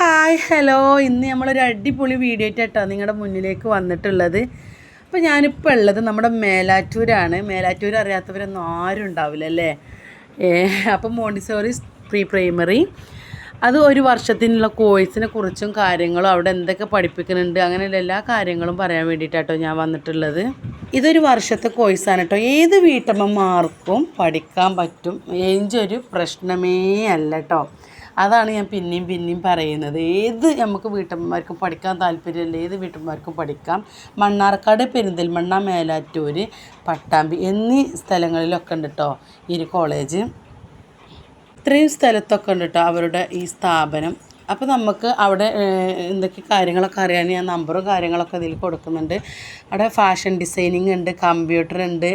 Hi hello. ഇന്ന് നമ്മളൊരു അടിപൊളി വീഡിയോ ആയിട്ടാണ് നിങ്ങളുടെ മുന്നിലേക്ക് വന്നിട്ടുള്ളത്. അപ്പോൾ ഞാനിപ്പോൾ ഉള്ളത് നമ്മുടെ മേലാറ്റൂരാണ്. മേലാറ്റൂർ അറിയാത്തവരൊന്നും ആരും ഉണ്ടാവില്ല അല്ലേ? അപ്പോൾ മോണ്ടിസോറി പ്രീ പ്രൈമറി അത് ഒരു വർഷത്തിനുള്ള കോഴ്സിനെ കുറിച്ചും കാര്യങ്ങളും അവിടെ എന്തൊക്കെ പഠിപ്പിക്കുന്നുണ്ട് അങ്ങനെയുള്ള എല്ലാ കാര്യങ്ങളും പറയാൻ വേണ്ടിയിട്ടാട്ടോ ഞാൻ വന്നിട്ടുള്ളത്. ഇതൊരു വർഷത്തെ കോഴ്സാണ് കേട്ടോ ഏത് വീട്ടമ്മമാർക്കും പഠിക്കാൻ പറ്റും. ഏഞ്ചൊരു പ്രശ്നമേ അല്ല കേട്ടോ അതാണ് ഞാൻ പിന്നെയും പിന്നെയും പറയുന്നത്. ഏത് നമുക്ക് വീട്ടമ്മമാർക്കും പഠിക്കാൻ താല്പര്യമില്ല ഏത് വീട്ടമ്മമാർക്കും പഠിക്കാം. മണ്ണാർക്കാട് പെരിന്തൽമണ്ണ മേലാറ്റൂർ പട്ടാമ്പി എന്നീ സ്ഥലങ്ങളിലൊക്കെ ഉണ്ട് കേട്ടോ ഈ കോളേജ് ഇത്രയും സ്ഥലത്തൊക്കെ ഉണ്ട് കേട്ടോ അവരുടെ ഈ സ്ഥാപനം. അപ്പോൾ നമുക്ക് അവിടെ എന്തൊക്കെ കാര്യങ്ങളൊക്കെ അറിയാൻ ഞാൻ നമ്പറും കാര്യങ്ങളൊക്കെ ഇതിൽ കൊടുക്കുന്നുണ്ട്. അവിടെ ഫാഷൻ ഡിസൈനിങ് ഉണ്ട് കമ്പ്യൂട്ടർ ഉണ്ട്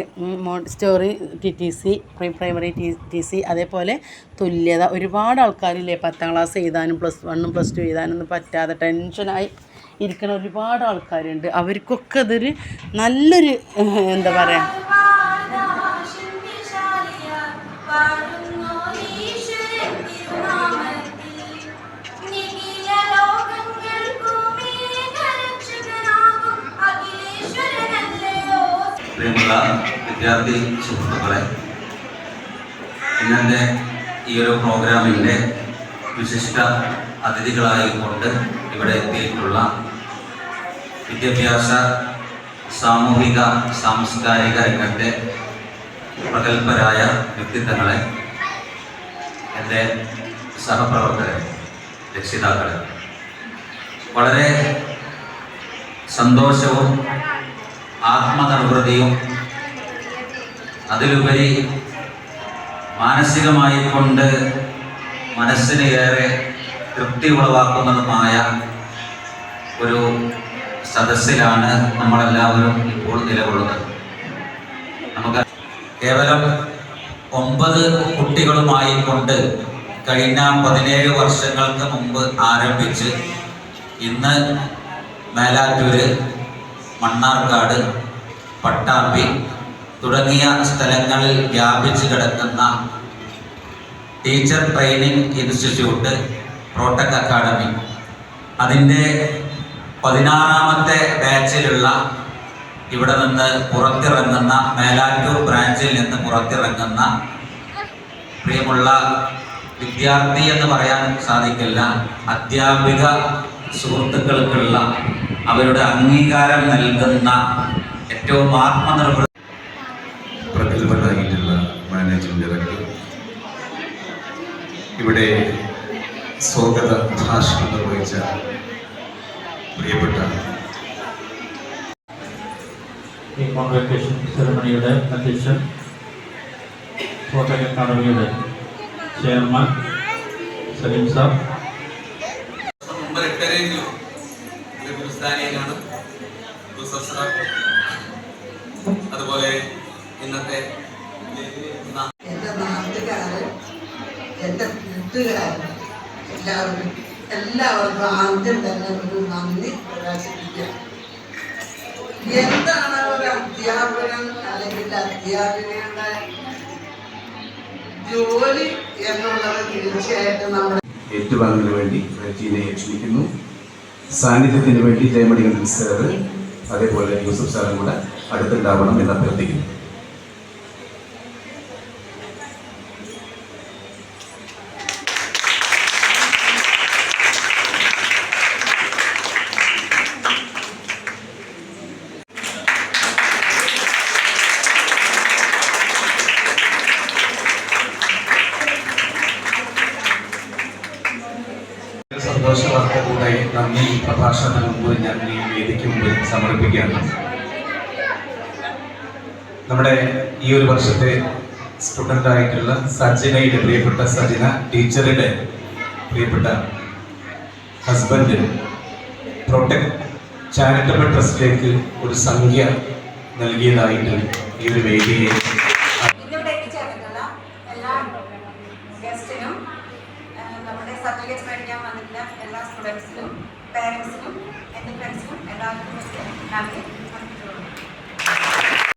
story T T C pre primary T T C അതേപോലെ തുല്യത. ഒരുപാട് ആൾക്കാരില്ലേ പത്താം ക്ലാസ് എഴുതാനും പ്ലസ് വണ്ണും പ്ലസ് ടു എഴുതാനൊന്നും പറ്റാതെ ടെൻഷനായി ഇരിക്കുന്ന ഒരുപാട് ആൾക്കാരുണ്ട്. അവർക്കൊക്കെ അതൊരു നല്ലൊരു എന്താ പറയുക പ്രിയമുള്ള വിദ്യാർത്ഥി സുഹൃത്തുക്കളെ ഇന്നത്തെ ഈ ഒരു പ്രോഗ്രാമിന്റെ വിശിഷ്ട അതിഥികളായിക്കൊണ്ട് ഇവിടെ എത്തിയിട്ടുള്ള വിദ്യാഭ്യാസ സാമൂഹിക സാംസ്കാരിക രംഗത്തെ പ്രഗത്ഭരായ വ്യക്തിത്വങ്ങളെ എന്റെ സഹപ്രവർത്തകരെ രക്ഷിതാക്കളെ വളരെ സന്തോഷവും ആത്മനിർവൃതിയും അതിലുപരി മാനസികമായി കൊണ്ട് മനസ്സിന് ഏറെ തൃപ്തി ഉളവാക്കുന്നതുമായ ഒരു സദസ്സിലാണ് നമ്മളെല്ലാവരും ഇപ്പോൾ നിലകൊള്ളുന്നത്. നമുക്ക് കേവലം ഒമ്പത് കുട്ടികളുമായി കൊണ്ട് കഴിഞ്ഞ പതിനേഴ് വർഷങ്ങൾക്ക് മുമ്പ് ആരംഭിച്ച് ഇന്ന് മേലാറ്റൂര് മണ്ണാർക്കാട് പട്ടാമ്പി തുടങ്ങിയ സ്ഥലങ്ങളിൽ വ്യാപിച്ചു കിടക്കുന്ന teacher training institute Protech academy അതിന്റെ പതിനാറാമത്തെ ബാച്ചിലുള്ള ഇവിടെ നിന്ന് പുറത്തിറങ്ങുന്ന മേലാറ്റൂർ ബ്രാഞ്ചിൽ നിന്ന് പുറത്തിറങ്ങുന്ന പ്രിയമുള്ള വിദ്യാർത്ഥി എന്ന് പറയാൻ സാധിക്കില്ല അധ്യാപിക സുഹൃത്തുക്കൾക്കുള്ള അവരുടെ അംഗീകാരം നൽകുന്ന ഏറ്റവും ആത്മനിർഭര പ്രഗത്ഭനായിട്ടുള്ള മാനേജിംഗ് ഡയറക്ടർ. ഇവിടെ സ്വാഗത ഭാഷണം നിർവഹിച്ച പ്രിയപ്പെട്ട ഈ കോൺവെക്കേഷൻ സെറമണിയുടെ അധ്യക്ഷൻ കോട്ടക് അക്കാദമിയുടെ ചെയർമാൻ സലീം സാർ മുമ്പ് റിട്ടയറെങ്കിലും ഗുരുസസ്ര. അതുപോലെ ഇന്നത്തെ എന്റെ നാട്ടുകാര് എന്റെ കൂട്ടുകാര് എല്ലാവരും എല്ലാവർക്കും ആദ്യം തന്നെ ഒരു നന്ദി പ്രകാശിപ്പിക്കാം എന്താണ് ഒരു അധ്യാപകൻ അല്ലെങ്കിൽ അധ്യാപികയുടെ ജോലി എന്നുള്ളത് തീർച്ചയായിട്ടും നമ്മുടെ ഏറ്റുവാങ്ങുന്നതിന് വേണ്ടി റജീനയെ ക്ഷണിക്കുന്നു സാന്നിധ്യത്തിന് വേണ്ടി ജയമണികണ്ഠൻ സാറ് അതേപോലെ യൂസഫ് സാറും കൂടെ അടുത്തുണ്ടാവണം എന്ന് അഭ്യർത്ഥിക്കുന്നു. ഒരു സന്തോഷ വാർത്ത കൂടെ നന്ദി പ്രഭാഷണത്തിന് മുമ്പ് ഞാൻ ഈ വേദിക്ക് മുമ്പിൽ സമർപ്പിക്കുകയാണ്. നമ്മുടെ ഈ ഒരു വർഷത്തെ സ്റ്റുഡന്റ് ആയിട്ടുള്ള സജിനയുടെ പ്രിയപ്പെട്ട സജിന ടീച്ചറുടെ പ്രിയപ്പെട്ട ഹസ്ബൻഡ് പ്രൊട്ടക്ട് ചാരിറ്റബിൾ ട്രസ്റ്റിലേക്ക് ഒരു സംഖ്യ നൽകിയതായിട്ട് ഈ ഒരു വേദിയെ വന്നിട്ടുള്ള എല്ലാ സ്റ്റുഡൻസിനും പേരൻസിനും എന്റെ ഫ്രണ്ട്സിനും എല്ലാവർക്കും നന്ദി